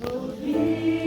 Тобі